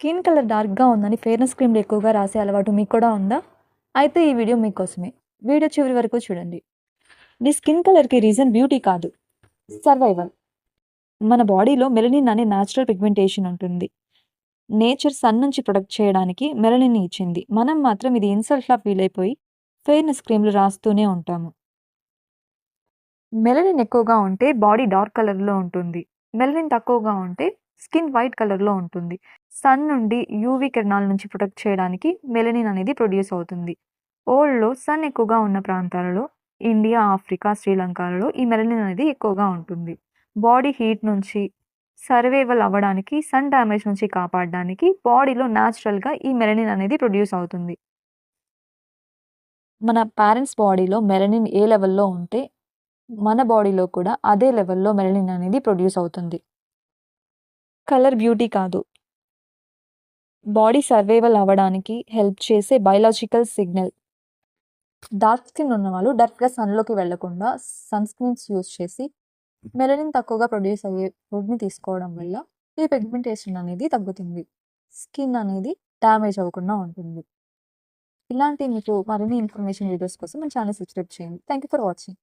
Skin colour డార్క్‌గా ఉందని fairness క్రీమ్‌లు ఎక్కువగా రాసే అలవాటు మీకు కూడా ఉందా? అయితే ఈ వీడియో మీకోసమే. వీడియో చివరి వరకు చూడండి. నీ స్కిన్ కలర్‌కి రీజన్ బ్యూటీ కాదు. సర్వైవల్. మన బాడీలో మెలనిన్ అనే న్యాచురల్ పిగ్మెంటేషన్ ఉంటుంది. నేచర్ సన్ నుంచి ప్రొటెక్ట్ చేయడానికి మెలనిన్ ఇచ్చింది. మనం మాత్రం ఇది ఇన్సల్ట్‌లా ఫీల్ అయిపోయి ఫెయిర్‌నెస్ క్రీమ్‌లు రాస్తూనే ఉంటాము. మెలనిన్ ఎక్కువగా ఉంటే బాడీ డార్క్ కలర్‌లో ఉంటుంది. మెలనిన్ తక్కువగా ఉంటే స్కిన్ వైట్ కలర్‌లో ఉంటుంది. సన్ నుండి యూవీ కిరణాల నుంచి ప్రొటెక్ట్ చేయడానికి మెలనిన్ అనేది ప్రొడ్యూస్ అవుతుంది. ఓల్డ్లో సన్ ఎక్కువగా ఉన్న ప్రాంతాలలో ఇండియా, ఆఫ్రికా, శ్రీలంకలలో ఈ మెలనిన్ అనేది ఎక్కువగా ఉంటుంది. బాడీ హీట్ నుంచి సర్వైవల్ అవ్వడానికి, సన్ డ్యామేజ్ నుంచి కాపాడడానికి బాడీలో న్యాచురల్‌గా ఈ మెలనిన్ అనేది ప్రొడ్యూస్ అవుతుంది. మన పేరెంట్స్ బాడీలో మెలనిన్ ఏ లెవెల్‌లో ఉంటే మన బాడీలో కూడా అదే లెవెల్‌లో మెలనిన్ అనేది ప్రొడ్యూస్ అవుతుంది. కలర్ బ్యూటీ కాదు. బాడీ సర్వైవల్ అవ్వడానికి హెల్ప్ చేసే బయలాజికల్ సిగ్నల్. డార్క్ స్కిన్ ఉన్నవాళ్ళు డైరెక్ట్‌గా సన్‌లోకి వెళ్ళకుండా సన్ స్క్రీన్స్ యూజ్ చేసి మెలనిన్ తక్కువగా ప్రొడ్యూస్ అయ్యే ఫుడ్‌ని తీసుకోవడం వల్ల ఈ పిగ్మెంటేషన్ అనేది తగ్గుతుంది. స్కిన్ అనేది డ్యామేజ్ అవ్వకుండా ఉంటుంది. ఇలాంటి మీకు మరిన్ని ఇన్ఫర్మేషన్ వీడియోస్ కోసం మన ఛానల్ సబ్స్క్రైబ్ చేయండి. Thank you for watching.